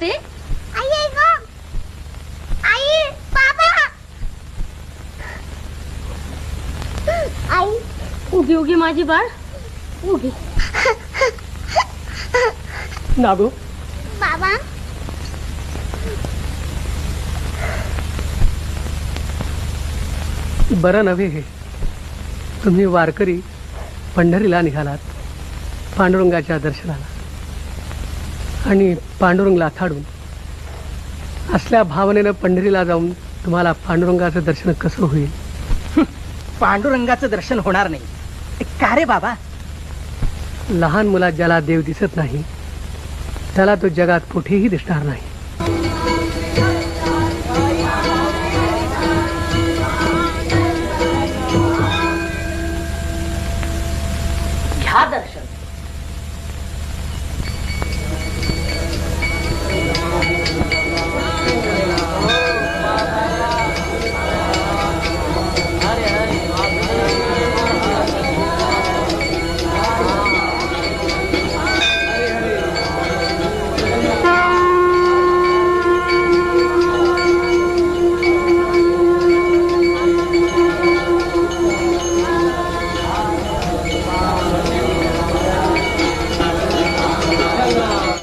ते आई आहे ग. आई बाबा. आई. उगी उगी माझी बाळ. उगी. नागो. बाबा. बरं नव्हे हे. तुम्ही वारकरी पंढरीला निघालात पांडुरंगाच्या दर्शनाला. आणि पांडुरंगला थाडून असल्या भावनेनं पंढरीला जाऊन तुम्हाला पांडुरंगाचं दर्शन कसं होईल? पांडुरंगाचं दर्शन होणार नाही. का रे बाबा? लहान मुला ज्याला देव दिसत नाही त्याला तो जगात कुठेही दिसणार नाही.